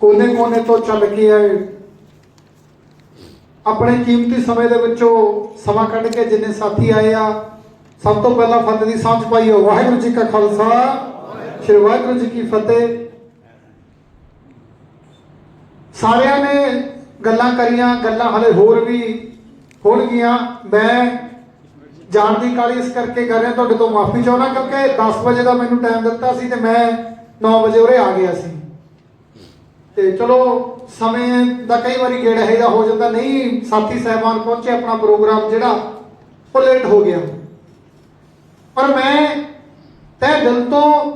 ਕੋਨੇ-ਕੋਨੇ ਤੋਂ ਚੱਲ ਕੇ ਆਏ। ਆਪਣੇ ਕੀਮਤੀ ਸਮੇਂ ਦੇ ਵਿੱਚੋਂ ਸਮਾਂ ਕੱਢ ਕੇ ਜਿੰਨੇ ਸਾਥੀ ਆਏ ਆ, ਸਭ ਤੋਂ ਪਹਿਲਾਂ ਫਤਿਹ ਦੀ ਸਾਂਝ ਪਾਈ ਪਾਈਓ ਵਾਹਿਗੁਰੂ ਜੀ ਕਾ ਖਾਲਸਾ, ਸ੍ਰੀ ਵਾਹਿਗੁਰੂ ਜੀ ਕੀ ਫਤਿਹ। ਸਾਰਿਆਂ ਨੇ ਗੱਲਾਂ ਕਰੀਆਂ, ਗੱਲਾਂ ਹਲੇ ਹੋਰ ਵੀ ਹੋਣਗੀਆਂ। ਮੈਂ ਜਾਣ ਦੀ ਕਾਲੀ ਇਸ ਕਰਕੇ ਕਰ ਰਿਹਾ, ਤੁਹਾਡੇ ਤੋਂ ਮਾਫੀ ਚਾਹੁੰਦਾ, ਕਿਉਂਕਿ 10 ਵਜੇ ਦਾ ਮੈਨੂੰ ਟਾਈਮ ਦਿੱਤਾ ਸੀ ਤੇ ਮੈਂ 9 ਵਜੇ ਉਰੇ ਆ ਗਿਆ ਸੀ। ਤੇ ਚਲੋ, ਸਮੇਂ ਦਾ ਕਈ ਵਾਰੀ ਗੇੜ ਇਹੋ ਜਿਹਾ ਹੋ ਜਾਂਦਾ, ਨਹੀਂ, ਸਾਥੀ ਸਹਿਬਾਨ ਪਹੁੰਚੇ ਆਪਣਾ ਪ੍ਰੋਗਰਾਮ ਜਿਹੜਾ, ਉਹ ਲੇਟ ਹੋ ਗਿਆ। ਪਰ ਮੈਂ ਤਹਿ ਦਿਲ ਤੋਂ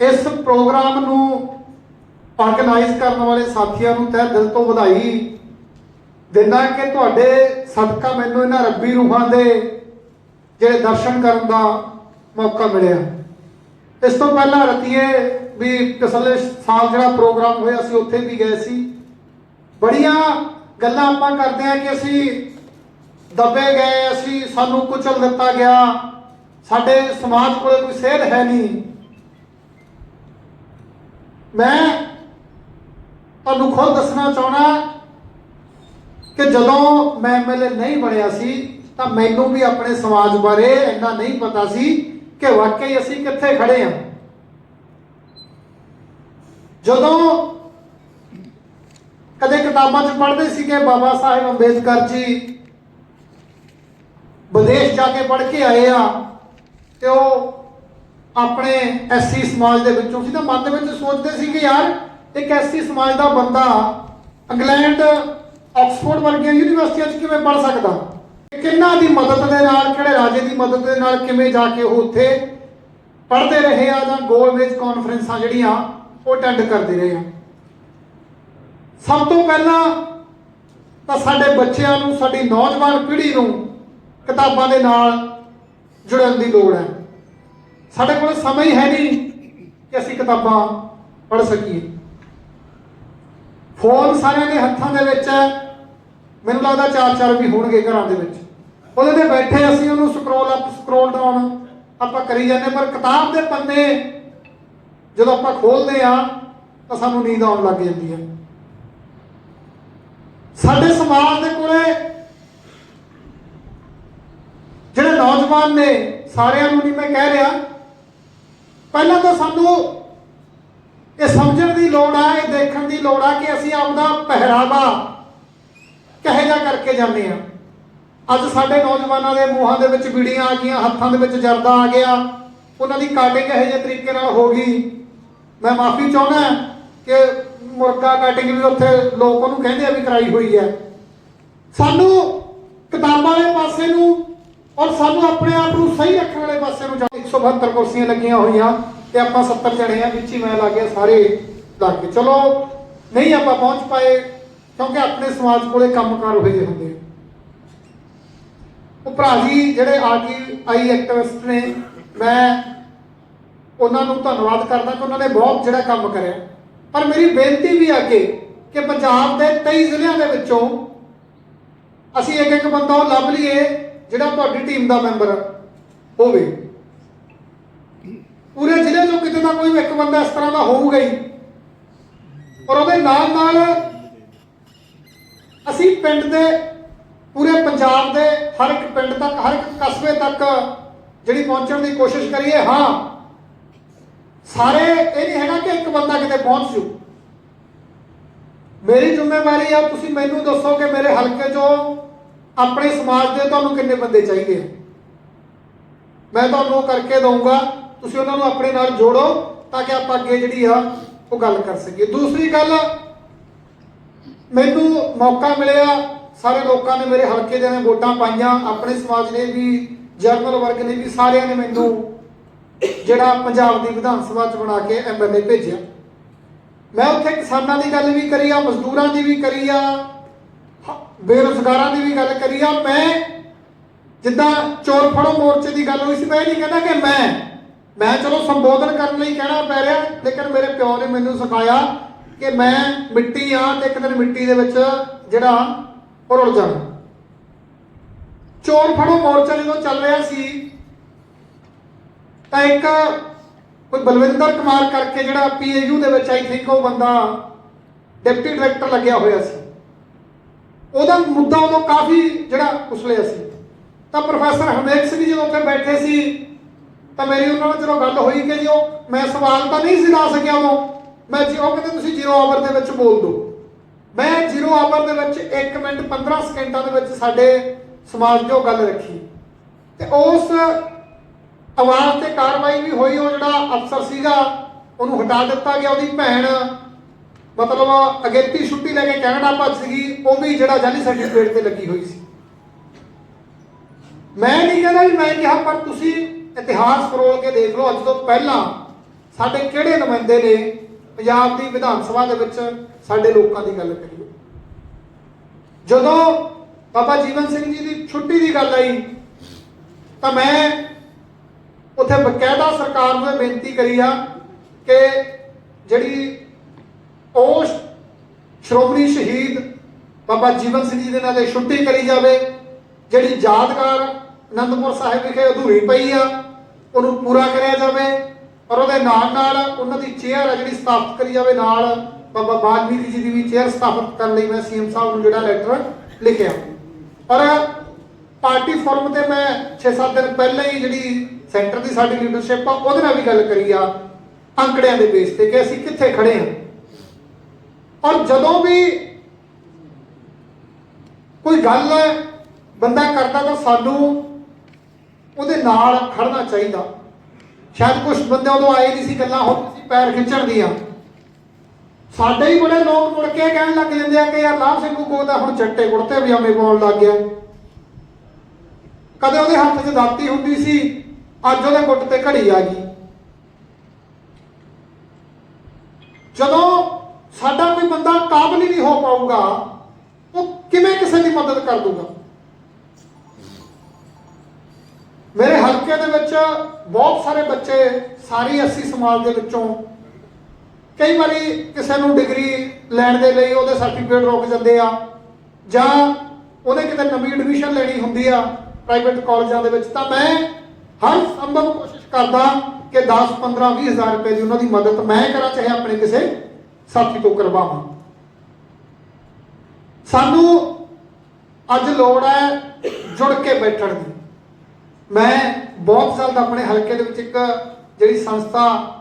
ਇਸ ਪ੍ਰੋਗਰਾਮ ਨੂੰ ਆਰਗੇਨਾਈਜ਼ ਕਰਨ ਵਾਲੇ ਸਾਥੀਆਂ ਨੂੰ ਤਹਿ ਦਿਲ ਤੋਂ ਵਧਾਈ ਦਿੰਦਾ ਕਿ ਤੁਹਾਡੇ ਸਦਕਾ ਮੈਨੂੰ ਇਹਨਾਂ ਰੱਬੀ ਰੂਹਾਂ ਦੇ ਜਿਹੜੇ ਦਰਸ਼ਨ ਕਰਨ ਦਾ ਮੌਕਾ ਮਿਲਿਆ। ਇਸ ਤੋਂ ਪਹਿਲਾਂ ਰਤੀਏ ਵੀ ਪਿਛਲੇ ਸਾਲ ਜਿਹੜਾ ਪ੍ਰੋਗਰਾਮ ਹੋਇਆ ਸੀ, ਉੱਥੇ ਵੀ ਗਏ ਸੀ। ਬੜੀਆਂ ਗੱਲਾਂ ਆਪਾਂ ਕਰਦੇ ਆ ਕਿ ਅਸੀਂ ਦੱਬੇ ਗਏ, ਅਸੀਂ ਸਾਨੂੰ ਕੁਚਲ ਦਿੱਤਾ ਗਿਆ। ਸਾਡੇ ਸਮਾਜ ਕੋਲੇ ਕੋਈ ਸੇਧ ਹੈ ਨਹੀਂ। ਮੈਂ ਤੁਹਾਨੂੰ ਖੁਦ ਦੱਸਣਾ ਚਾਹਣਾ ਕਿ ਜਦੋਂ ਮੈਂ ਐਮਐਲਏ ਨਹੀਂ ਬਣਿਆ ਸੀ, ਤਾਂ ਮੈਨੂੰ ਵੀ ਆਪਣੇ ਸਮਾਜ ਬਾਰੇ ਇੰਨਾ ਨਹੀਂ ਪਤਾ ਸੀ ਕਿ ਵਾਕਈ ਅਸੀਂ ਕਿੱਥੇ ਖੜੇ ਹਾਂ ਜਦੋਂ ਕਦੇ ਕਿਤਾਬਾਂ 'ਚ ਪੜ੍ਹਦੇ ਸੀਗੇ ਬਾਬਾ ਸਾਹਿਬ ਅੰਬੇਦਕਰ ਜੀ, ਵਿਦੇਸ਼ ਜਾ ਕੇ ਪੜ੍ਹ ਕੇ ਆਏ ਆ ਤੇ ਉਹ ਆਪਣੇ ਐਸਸੀ ਸਮਾਜ ਦੇ ਵਿੱਚੋਂ ਸੀ ਤਾਂ ਮਨ ਦੇ ਵਿੱਚ ਸੋਚਦੇ ਸੀ ਕਿ ਯਾਰ ਇੱਕ ਐਸਸੀ ਸਮਾਜ ਦਾ ਬੰਦਾ ਇੰਗਲੈਂਡ, ਆਕਸਫੋਰਡ ਵਰਗੀਆਂ ਯੂਨੀਵਰਸਿਟੀਆਂ 'ਚ ਕਿਵੇਂ ਪੜ੍ਹ ਸਕਦਾ? ਕਿੰਨਾ ਦੀ ਮਦਦ ਦੇ ਨਾਲ, ਕਿਹੜੇ ਰਾਜੇ ਦੀ ਮਦਦ ਦੇ ਨਾਲ, ਕਿਵੇਂ ਜਾ ਕੇ ਉਹ ਉੱਥੇ ਪੜ੍ਹਦੇ ਰਹੇ ਆ ਜਾਂ ਗੋਲਮੇਜ ਕਾਨਫਰੰਸਾਂ ਜਿਹੜੀਆਂ ਉਹ ਅਟੈਂਡ ਕਰਦੇ ਰਹੇ ਆ? ਸਭ ਤੋਂ ਪਹਿਲਾਂ ਤਾਂ ਸਾਡੇ ਬੱਚਿਆਂ ਨੂੰ, ਸਾਡੀ ਨੌਜਵਾਨ ਪੀੜ੍ਹੀ ਨੂੰ ਕਿਤਾਬਾਂ ਦੇ ਨਾਲ ਜੁੜਨ ਦੀ ਲੋੜ ਹੈ। ਸਾਡੇ ਕੋਲ ਸਮਾਂ ਹੀ ਹੈ ਨਹੀਂ ਕਿ ਅਸੀਂ ਕਿਤਾਬਾਂ ਪੜ੍ਹ ਸਕੀਏ। ਫੋਨ ਸਾਰਿਆਂ ਦੇ ਹੱਥਾਂ ਦੇ ਵਿੱਚ ਹੈ। ਮੈਨੂੰ ਲੱਗਦਾ ਚਾਰ ਚਾਰ ਵੀ ਹੋਣਗੇ ਘਰਾਂ ਦੇ ਵਿੱਚ। ਉਹਦੇ ਤੇ ਬੈਠੇ ਅਸੀਂ ਉਹਨੂੰ ਸਕਰੋਲ ਅਪ ਸਕਰੋਲ ਡਾਊਨ ਆਪਾਂ ਕਰੀ ਜਾਂਦੇ ਪਰ ਕਿਤਾਬ ਦੇ ਪੰਨੇ ਜਦੋਂ ਆਪਾਂ ਖੋਲਦੇ ਆ ਤਾਂ ਸਾਨੂੰ ਨੀਂਦ ਆਉਣ ਲੱਗ ਜਾਂਦੀ ਹੈ। ਸਾਡੇ ਸਮਾਜ ਦੇ ਕੋਲੇ ਜਿਹੜੇ ਨੌਜਵਾਨ ਨੇ, ਸਾਰਿਆਂ ਨੂੰ ਨਹੀਂ ਮੈਂ ਕਹਿ ਰਿਹਾ। ਪਹਿਲਾਂ ਤਾਂ ਸਾਨੂੰ ਇਹ ਸਮਝਣ ਦੀ ਲੋੜ ਆ, ਇਹ ਦੇਖਣ ਦੀ ਲੋੜ ਆ ਕਿ ਅਸੀਂ ਆਪਦਾ ਪਹਿਰਾਵਾ ਕਹੇ ਜਾ ਕਰਕੇ ਜਾਂਦੇ ਆ? ਅੱਜ ਸਾਡੇ ਨੌਜਵਾਨਾਂ ਦੇ ਮੂੰਹਾਂ ਦੇ ਵਿੱਚ ਬੀੜੀਆਂ ਆ ਗਈਆਂ, ਹੱਥਾਂ ਦੇ ਵਿੱਚ ਜਰਦਾ ਆ ਗਿਆ। ਉਹਨਾਂ ਦੀ ਕਾਟਿੰਗ ਇਹੋ ਜਿਹੇ ਤਰੀਕੇ ਨਾਲ ਹੋ ਗਈ। ਮੈਂ ਮਾਫੀ ਚਾਹੁੰਦਾ ਕਿ ਮੁਰਗਾ ਕਾਟਿੰਗ ਵੀ ਉੱਥੇ ਲੋਕ ਉਹਨੂੰ ਕਹਿੰਦੇ ਆ ਵੀ ਕਰਾਈ ਹੋਈ ਹੈ। ਸਾਨੂੰ ਕਿਤਾਬਾਂ ਵਾਲੇ ਪਾਸੇ ਨੂੰ ਔਰ ਸਾਨੂੰ ਆਪਣੇ ਆਪ ਨੂੰ ਸਹੀ ਰੱਖਣ ਵਾਲੇ ਪਾਸੇ ਨੂੰ ਜਾ 172 ਕੁਰਸੀਆਂ ਲੱਗੀਆਂ ਹੋਈਆਂ ਤੇ ਆਪਾਂ 70 ਜਣੇ ਆ, ਵਿੱਚ ਹੀ ਮੈਂ ਲੱਗ ਗਿਆ ਸਾਰੇ ਲੱਗ ਕੇ ਚਲੋ, ਨਹੀਂ ਆਪਾਂ ਪਹੁੰਚ ਪਾਏ। ਕਿਉਂਕਿ ਆਪਣੇ ਸਮਾਜ ਕੋਲੇ ਕੰਮਕਾਰ ਹੋਏ ਜਿਹੇ ਹੁੰਦੇ ਆ। ਉਹ ਭਰਾ ਜੀ ਜਿਹੜੇ ਆਰਟੀਆਈ ਐਕਟਿਵਿਸਟ ਨੇ, ਮੈਂ ਉਹਨਾਂ ਨੂੰ ਧੰਨਵਾਦ ਕਰਦਾ ਕਿ ਉਹਨਾਂ ਨੇ ਬਹੁਤ ਜਿਹੜਾ ਕੰਮ ਕਰਿਆ। ਪਰ ਮੇਰੀ ਬੇਨਤੀ ਵੀ ਅੱਗੇ ਕਿ ਪੰਜਾਬ ਦੇ 23 ਜ਼ਿਲ੍ਹਿਆਂ ਦੇ ਵਿੱਚੋਂ ਅਸੀਂ ਇੱਕ ਇੱਕ ਬੰਦਾ ਉਹ ਲੱਭ ਲਈਏ ਜਿਹੜਾ ਤੁਹਾਡੀ ਟੀਮ ਦਾ ਮੈਂਬਰ ਹੋਵੇ। ਪੂਰੇ ਜ਼ਿਲ੍ਹੇ ਚੋਂ ਕਿਤੇ ਨਾ ਕੋਈ ਇੱਕ ਬੰਦਾ ਇਸ ਤਰ੍ਹਾਂ ਦਾ ਹੋਊਗਾ ਹੀ। ਪਰ ਉਹਦੇ ਨਾਲ ਨਾਲ ਅਸੀਂ ਪਿੰਡ ਦੇ ਪੂਰੇ ਪੰਜਾਬ ਦੇ ਹਰ ਇੱਕ ਪਿੰਡ ਤੱਕ, ਹਰ ਇੱਕ ਕਸਬੇ ਤੱਕ ਜਿਹੜੀ ਪਹੁੰਚਣ ਦੀ ਕੋਸ਼ਿਸ਼ ਕਰੀਏ, ਹਾਂ। ਸਾਰੇ ਇਹ ਨਹੀਂ ਹੈਗਾ ਕਿ ਇੱਕ ਬੰਦਾ ਕਿਤੇ ਪਹੁੰਚ ਜੂ। ਮੇਰੀ ਜ਼ਿੰਮੇਵਾਰੀ ਆ, ਤੁਸੀਂ ਮੈਨੂੰ ਦੱਸੋ ਕਿ ਮੇਰੇ ਹਲਕੇ 'ਚੋਂ ਆਪਣੇ ਸਮਾਜ ਦੇ ਤੁਹਾਨੂੰ ਕਿੰਨੇ ਬੰਦੇ ਚਾਹੀਦੇ ਆ? ਮੈਂ ਤੁਹਾਨੂੰ ਉਹ ਕਰਕੇ ਦਊਂਗਾ, ਤੁਸੀਂ ਉਹਨਾਂ ਨੂੰ ਆਪਣੇ ਨਾਲ ਜੋੜੋ ਤਾਂ ਕਿ ਆਪਾਂ ਅੱਗੇ ਜਿਹੜੀ ਆ, ਉਹ ਗੱਲ ਕਰ ਸਕੀਏ। ਦੂਸਰੀ ਗੱਲ ਮੈਨੂੰ ਮੌਕਾ ਮਿਲਿਆ, ਸਾਰੇ ਲੋਕਾਂ ਨੇ ਮੇਰੇ ਹਲਕੇ ਦੇ ਨੇ ਵੋਟਾਂ ਪਾਈਆਂ, ਆਪਣੇ ਸਮਾਜ ਨੇ ਵੀ ਜਰਨਲ ਵਰਗ ਨੇ ਵੀ, ਸਾਰਿਆਂ ਨੇ ਮੈਨੂੰ ਜਿਹੜਾ ਪੰਜਾਬ ਦੀ ਵਿਧਾਨ ਸਭਾ ਚ ਬਣਾ ਕੇ ਐਮਐਲਏ ਭੇਜਿਆ। ਮੈਂ ਉੱਥੇ ਕਿਸਾਨਾਂ ਦੀ ਗੱਲ ਵੀ ਕਰੀ ਆ, ਮਜ਼ਦੂਰਾਂ ਦੀ ਵੀ ਕਰੀ ਆ, ਹ- ਬੇਰੁਜ਼ਗਾਰਾਂ ਦੀ ਵੀ ਗੱਲ ਕਰੀ ਆ। ਮੈਂ ਜਿੱਦਾਂ ਚੋਰ ਫੜੋ ਮੋਰਚੇ ਦੀ ਗੱਲ ਹੋਈ ਸੀ, ਮੈਂ ਇਹ ਨਹੀਂ ਕਹਿੰਦਾ ਕਿ ਮੈਂ ਮੈਂ ਚਲੋ ਸੰਬੋਧਨ ਕਰਨ ਲਈ ਕਹਿਣਾ ਪੈ ਰਿਹਾ, ਲੇਕਿਨ ਮੇਰੇ ਪਿਓ ਨੇ ਮੈਨੂੰ ਸਿਖਾਇਆ ਕਿ ਮੈਂ ਮਿੱਟੀ ਆ ਤੇ ਇੱਕ ਦਿਨ ਮਿੱਟੀ ਦੇ ਵਿੱਚ ਜਿਹੜਾ ਉਹ ਰੁਲ ਜਾਣਾ। ਚੋਰ ਫੜੋ ਮੋਰਚਾ ਜਦੋਂ ਚੱਲ ਰਿਹਾ ਸੀ, ਤਾਂ ਇੱਕ ਕੋਈ ਬਲਵਿੰਦਰ ਕੁਮਾਰ ਕਰਕੇ ਜਿਹੜਾ ਪੀਏਯੂ ਦੇ ਵਿੱਚ ਆਈ ਥਿੰਕ ਉਹ ਬੰਦਾ ਡਿਪਟੀ ਡਾਇਰੈਕਟਰ ਲੱਗਿਆ ਹੋਇਆ ਸੀ। ਉਹਦਾ ਮੁੱਦਾ ਉਦੋਂ ਕਾਫੀ ਜਿਹੜਾ ਉਸਲਿਆ ਸੀ। ਤਾਂ ਪ੍ਰੋਫੈਸਰ ਹਰਮੇਕ ਸਿੰਘ ਜੀ ਜਦੋਂ ਉੱਥੇ ਬੈਠੇ ਸੀ, ਤਾਂ ਮੇਰੀ ਉਹਨਾਂ ਨਾਲ ਜਦੋਂ ਗੱਲ ਹੋਈ ਕਿ ਜੀ ਉਹ ਮੈਂ ਸਵਾਲ ਤਾਂ ਨਹੀਂ ਸੀ ਲਾ ਸਕਿਆ ਉਦੋਂ। ਮੈਂ ਜੀ, ਉਹ ਕਹਿੰਦੇ ਤੁਸੀਂ ਜ਼ੀਰੋ ਆਵਰ ਦੇ ਵਿੱਚ ਬੋਲ ਦਿਓ। ਮੈਂ ਜ਼ੀਰੋ ਆਵਰ ਦੇ ਵਿੱਚ 1 ਮਿੰਟ 15 ਸਕਿੰਟਾਂ ਦੇ ਵਿੱਚ ਸਾਡੇ ਸਮਾਜ ਜੋ ਗੱਲ ਰੱਖੀ। ਤੇ ਉਸ ਆਵਾਜ਼ ਤੇ ਕਾਰਵਾਈ ਵੀ ਹੋਈ, ਉਹ ਜਿਹੜਾ ਅਫਸਰ ਸੀਗਾ, ਉਹਨੂੰ ਹਟਾ ਦਿੱਤਾ ਗਿਆ। ਉਹਦੀ ਭੈਣ, ਮਤਲਬ ਅਗੇਤੀ ਛੁੱਟੀ ਲੈ ਕੇ ਕੈਨੇਡਾ ਭੱਜ ਸੀਗੀ ਉਹ ਵੀ ਜਿਹੜਾ ਜਾਲੀ ਸਰਟੀਫਿਕੇਟ ਤੇ ਲੱਗੀ ਹੋਈ ਸੀ। ਮੈਂ ਨਹੀਂ ਕਹਿੰਦਾ ਵੀ ਮੈਂ ਕਿਹਾ, ਪਰ ਤੁਸੀਂ ਇਤਿਹਾਸ ਫਰੋਲ ਕੇ ਦੇਖ ਲਓ, ਅੱਜ ਤੋਂ ਪਹਿਲਾਂ ਸਾਡੇ ਕਿਹੜੇ ਨੁਮਾਇੰਦੇ ਨੇ ਪੰਜਾਬ ਦੀ ਵਿਧਾਨ ਸਭਾ ਦੇ ਵਿੱਚ ਸਾਡੇ ਲੋਕਾਂ ਦੀ ਗੱਲ ਕਰੀਏ। ਜਦੋਂ ਬਾਬਾ ਜੀਵਨ ਸਿੰਘ ਜੀ ਦੀ ਛੁੱਟੀ ਦੀ ਗੱਲ ਆਈ, ਤਾਂ ਮੈਂ ਉੱਥੇ ਬਕਾਇਦਾ ਸਰਕਾਰ ਨੂੰ ਬੇਨਤੀ ਕਰੀ ਆ ਕਿ ਜਿਹੜੀ ਉਸ ਸ਼੍ਰੋਮਣੀ ਸ਼ਹੀਦ ਬਾਬਾ ਜੀਵਨ ਸਿੰਘ ਜੀ ਦੇ ਨਾਂ ਤੇ ਛੁੱਟੀ ਕਰੀ ਜਾਵੇ, ਜਿਹੜੀ ਯਾਦਗਾਰ ਅਨੰਦਪੁਰ ਸਾਹਿਬ ਵਿਖੇ ਅਧੂਰੀ ਪਈ ਆ, ਉਹਨੂੰ ਪੂਰਾ ਕਰਿਆ ਜਾਵੇ। ਔਰ ਉਹਦੇ ਨਾਲ ਨਾਲ ਉਹਨਾਂ ਦੀ ਚੇਅਰ ਆ ਜਿਹੜੀ ਸਥਾਪਿਤ ਕਰੀ ਜਾਵੇ ਨਾਲ ਬਾਬਾ ਬਾਲਮੀਕੀ ਜੀ ਦੀ ਵੀ ਚੇਅਰ ਸਥਾਪਿਤ ਕਰਨ ਲਈ ਮੈਂ ਸੀਐਮ ਸਾਹਿਬ ਨੂੰ ਜਿਹੜਾ ਲੈਟਰ ਲਿਖਿਆ। ਪਰ ਪਾਰਟੀ ਫੋਰਮ ਤੇ ਮੈਂ 6-7 ਦਿਨ ਪਹਿਲਾਂ ਹੀ ਜਿਹੜੀ ਸੈਂਟਰ ਦੀ ਸਾਡੀ ਲੀਡਰਸ਼ਿਪ ਆ, ਉਹਦੇ ਨਾਲ ਵੀ ਗੱਲ ਕਰੀ ਆ, ਅੰਕੜਿਆਂ ਦੇ ਬੇਸ ਤੇ ਕਿ ਅਸੀਂ ਕਿੱਥੇ ਖੜੇ ਹਾਂ ਔਰ ਜਦੋਂ ਵੀ ਕੋਈ ਗੱਲ ਬੰਦਾ ਕਰਦਾ ਤਾਂ ਸਾਨੂੰ ਉਹਦੇ ਨਾਲ ਖੜਨਾ ਚਾਹੀਦਾ। ਸ਼ਾਇਦ ਕੁਝ ਬੰਦੇ ਉਦੋਂ ਆਏ ਨਹੀਂ ਸੀ, ਗੱਲਾਂ ਹੋ ਸੀ ਪੈਰ ਖਿੱਚਣ ਦੀਆਂ। ਸਾਡੇ ਹੀ ਬੜੇ ਲੋਕ ਮੁੜ ਕੇ ਕਹਿਣ ਲੱਗ ਜਾਂਦੇ ਆ ਕਿ ਯਾਰ ਲਾਭ ਸਿੰਘ ਕੋ ਤਾਂ ਹੁਣ ਚੱਟੇ ਕੁੜਤੇ ਵੀ ਪਜਾਮੇ ਪਾਉਣ ਲੱਗ ਗਿਆ। ਕਦੇ ਉਹਦੇ ਹੱਥ 'ਚ ਦਾਤੀ ਹੁੰਦੀ ਸੀ, ਅੱਜ ਉਹਦੇ ਗੁੱਟ ਤੇ ਘੜੀ ਆ ਗਈ। ਜਦੋਂ ਸਾਡਾ ਕੋਈ ਬੰਦਾ ਕਾਬਲ ਹੀ ਨਹੀਂ ਹੋ ਪਾਊਗਾ, ਉਹ ਕਿਵੇਂ ਕਿਸੇ ਦੀ ਮਦਦ ਕਰ ਦੂਗਾ ਮੇਰੇ ਹਲਕੇ ਦੇ ਵਿੱਚ ਬਹੁਤ ਸਾਰੇ ਬੱਚੇ ਸਾਰੀ ਐਸਸੀ ਸਮਾਜ ਦੇ ਵਿੱਚੋਂ ਕਈ ਵਾਰੀ ਕਿਸੇ ਨੂੰ ਡਿਗਰੀ ਲੈਣ ਦੇ ਲਈ ਉਹਦੇ ਸਰਟੀਫਿਕੇਟ ਰੋਕ ਜਾਂਦੇ ਆ, ਜਾਂ ਉਹਨੇ ਕਿਤੇ ਨਵੀਂ ਐਡਮਿਸ਼ਨ ਲੈਣੀ ਹੁੰਦੀ ਆ ਪ੍ਰਾਈਵੇਟ ਕਾਲਜਾਂ ਦੇ ਵਿੱਚ, ਤਾਂ ਮੈਂ ਹਰ ਸੰਭਵ ਕੋਸ਼ਿਸ਼ ਕਰਦਾ ਕਿ 10 15 20 ਹਜ਼ਾਰ ਰੁਪਏ ਦੀ ਉਹਨਾਂ ਦੀ ਮਦਦ ਮੈਂ ਕਰਾਂ, ਚਾਹੇ ਆਪਣੇ ਕਿਸੇ ਸਾਥੀ ਤੋਂ ਕਰਵਾਵਾਂ। ਸਾਨੂੰ ਅੱਜ ਲੋੜ ਹੈ ਜੁੜ ਕੇ ਬੈਠਣ ਦੀ। ਮੈਂ ਬਹੁਤ ਸਾਲ ਜਲਦ ਆਪਣੇ ਹਲਕੇ ਦੇ ਵਿੱਚ ਇੱਕ ਜਿਹੜੀ ਸੰਸਥਾ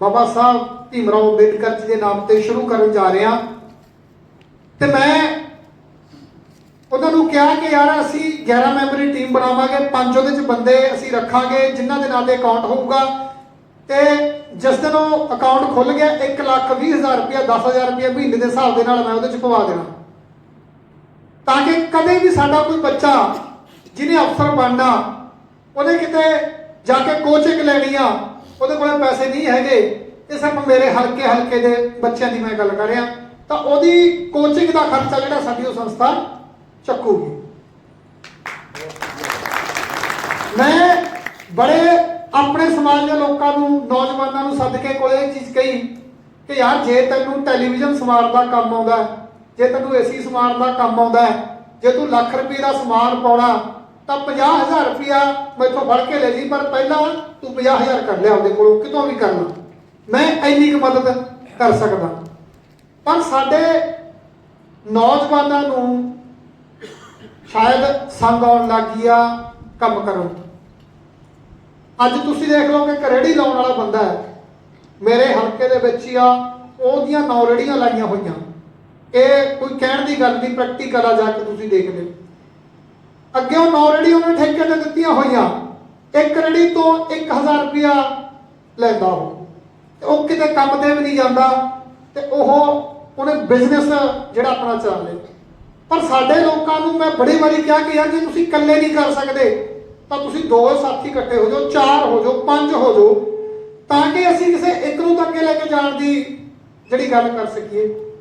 ਬਾਬਾ ਸਾਹਿਬ ਭੀਮਰਾਓ ਅੰਬੇਡਕਰ ਜੀ ਦੇ ਨਾਮ ਤੇ ਸ਼ੁਰੂ ਕਰਨ ਜਾ ਰਿਹਾ। ਤੇ ਮੈਂ ਉਹਨਾਂ ਨੂੰ ਕਿਹਾ ਕਿ ਯਾਰ ਅਸੀਂ 11 ਮੈਂਬਰੀ ਟੀਮ ਬਣਾਵਾਂਗੇ, ਪੰਜ ਉਹਦੇ ਚ ਬੰਦੇ ਅਸੀਂ ਰੱਖਾਂਗੇ, ਜਿਨ੍ਹਾਂ ਦੇ ਨਾਂ ਤੇ ਅਕਾਊਂਟ ਹੋਊਗਾ। ਤੇ ਜਿਸ ਦਿਨ ਉਹ ਅਕਾਊਂਟ ਖੁੱਲ ਗਿਆ 1 ਲੱਖ 20 ਹਜ਼ਾਰ ਰੁਪਇਆ 10000 ਰੁਪਇਆ ਮਹੀਨੇ ਦੇ ਹਿਸਾਬ ਦੇ ਨਾਲ ਮੈਂ ਉਹਦੇ ਚ ਪਵਾ ਦੇਣਾ। ਤਾਂ ਕਿ ਕਦੇ ਵੀ ਸਾਡਾ ਕੋਈ ਬੱਚਾ ਜਿਹਨੇ ਅਫਸਰ ਬਣਨਾ, ਉਹਨੇ ਕਿਤੇ ਜਾ ਕੇ ਕੋਚਿੰਗ ਲੈਣੀ ਆ, ਉਹਦੇ ਕੋਲ ਪੈਸੇ ਨਹੀਂ ਹੈਗੇ, ਇਹ ਸਿਰਫ ਮੇਰੇ ਹਲਕੇ ਹਲਕੇ ਦੇ ਬੱਚਿਆਂ ਦੀ ਮੈਂ ਗੱਲ ਕਰ ਰਿਹਾ। ਤਾਂ ਉਹਦੀ ਕੋਚਿੰਗ ਦਾ ਖਰਚਾ ਜਿਹੜਾ ਸਾਡੀ ਉਹ ਸੰਸਥਾ ਚੱਕੂਗੀ। ਮੈਂ ਬੜੇ ਆਪਣੇ ਸਮਾਜ ਦੇ ਲੋਕਾਂ ਨੂੰ, ਨੌਜਵਾਨਾਂ ਨੂੰ ਸੱਦ ਕੇ ਕੋਲੇ ਇਹ ਚੀਜ਼ ਕਹੀ ਕਿ ਯਾਰ, ਜੇ ਤੈਨੂੰ ਟੈਲੀਵਿਜ਼ਨ ਸਮਾਨ ਦਾ ਕੰਮ ਆਉਂਦਾ, ਜੇ ਤੈਨੂੰ ਏਸੀ ਸਮਾਨ ਦਾ ਕੰਮ ਆਉਂਦਾ, ਜੇ ਤੂੰ ਲੱਖ ਰੁਪਏ ਦਾ ਸਮਾਨ ਪਾਉਣਾ ਤਾਂ 50000 ਰੁਪਇਆ ਮੈਥੋਂ ਫੜ ਕੇ ਲੈ ਲਈ, ਪਰ ਪਹਿਲਾਂ ਤੂੰ 50000 ਕਰ ਲਿਆ ਉਹਦੇ ਕੋਲੋਂ, ਕਿਤੋਂ ਵੀ ਕਰਨਾ। ਮੈਂ ਇੰਨੀ ਕੁ ਮਦਦ ਕਰ ਸਕਦਾ। ਪਰ ਸਾਡੇ ਨੌਜਵਾਨਾਂ ਨੂੰ ਸ਼ਾਇਦ ਸੰਗ ਆਉਣ ਲੱਗੀ ਆ ਕੰਮ ਕਰਨ ਅੱਜ ਤੁਸੀਂ ਦੇਖ ਲਓ ਕਿ ਇੱਕ ਰੇਹੜੀ ਲਾਉਣ ਵਾਲਾ ਬੰਦਾ ਹੈ। ਮੇਰੇ ਹਲਕੇ ਦੇ ਵਿੱਚ ਹੀ ਆ, ਉਹਦੀਆਂ ਨੌ ਰੇੜੀਆਂ ਲਾਈਆਂ ਹੋਈਆਂ। ਇਹ ਕੋਈ ਕਹਿਣ ਦੀ ਗੱਲ ਨਹੀਂ, ਪ੍ਰੈਕਟੀਕਲ ਆ ਜਾ ਕੇ ਤੁਸੀਂ ਦੇਖ ਲਿਓ। ਅੱਗੇ ਉਹ ਨੌ ਰੇੜੀ ਉਹਨੇ ਠੇਕੇ ਤੇ ਦਿੱਤੀਆਂ ਹੋਈਆਂ। ਇੱਕ ਰੇੜੀ ਤੋਂ 1000 ਰੁਪਇਆ ਲੈਂਦਾ ਉਹ। ਤੇ ਉਹ ਕਿਤੇ ਕੰਮ ਤੇ ਵੀ ਨਹੀਂ ਜਾਂਦਾ। ਤੇ ਉਹ ਉਹਨੇ ਬਿਜ਼ਨਸ ਜਿਹੜਾ ਆਪਣਾ ਚੱਲ ਲਿਆ ਪਰ ਸਾਡੇ ਲੋਕਾਂ ਨੂੰ ਮੈਂ ਬੜੀ ਵਾਰੀ ਕਿਹਾ ਕਿ ਯਾਰ ਜੇ ਤੁਸੀਂ ਇਕੱਲੇ ਨਹੀਂ ਕਰ ਸਕਦੇ, ਤਾਂ ਤੁਸੀਂ ਦੋ ਸਾਥੀ ਇਕੱਠੇ ਹੋ ਜਾਓ, ਚਾਰ ਹੋ ਜਾਓ, ਪੰਜ ਹੋ ਜਾਓ, ਤਾਂ ਕਿ ਅਸੀਂ ਕਿਸੇ ਇੱਕ ਨੂੰ ਤਾਂ ਅੱਗੇ ਲੈ ਕੇ ਜਾਣ ਦੀ ਜਿਹੜੀ ਗੱਲ ਕਰ ਸਕੀਏ।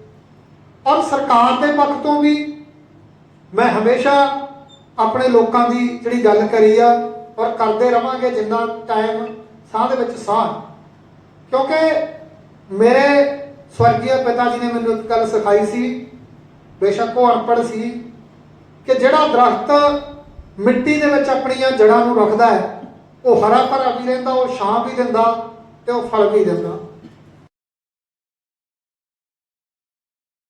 ਔਰ ਸਰਕਾਰ ਦੇ ਪੱਖ ਤੋਂ ਵੀ ਮੈਂ ਹਮੇਸ਼ਾ ਆਪਣੇ ਲੋਕਾਂ ਦੀ ਜਿਹੜੀ ਗੱਲ ਕਰੀ ਆ ਔਰ ਕਰਦੇ ਰਵਾਂਗੇ ਜਿੰਨਾ ਟਾਈਮ ਸਾਹ ਦੇ ਵਿੱਚ ਸਾਹ ਕਿਉਂਕਿ ਮੇਰੇ ਸਵਰਗੀ ਪਿਤਾ ਜੀ ਨੇ ਮੈਨੂੰ ਇੱਕ ਗੱਲ ਸਿਖਾਈ ਸੀ, ਬੇਸ਼ੱਕ ਉਹ ਅਨਪੜ੍ਹ ਸੀ, ਕਿ ਜਿਹੜਾ ਦਰਖਤ ਮਿੱਟੀ ਦੇ ਵਿੱਚ ਆਪਣੀਆਂ ਜੜ੍ਹਾਂ ਨੂੰ ਰੱਖਦਾ ਹੈ, ਉਹ ਹਰਾ ਭਰਾ ਵੀ ਰਹਿੰਦਾ, ਉਹ ਛਾਂ ਵੀ ਦਿੰਦਾ ਤੇ ਉਹ ਫਲ ਵੀ ਦਿੰਦਾ।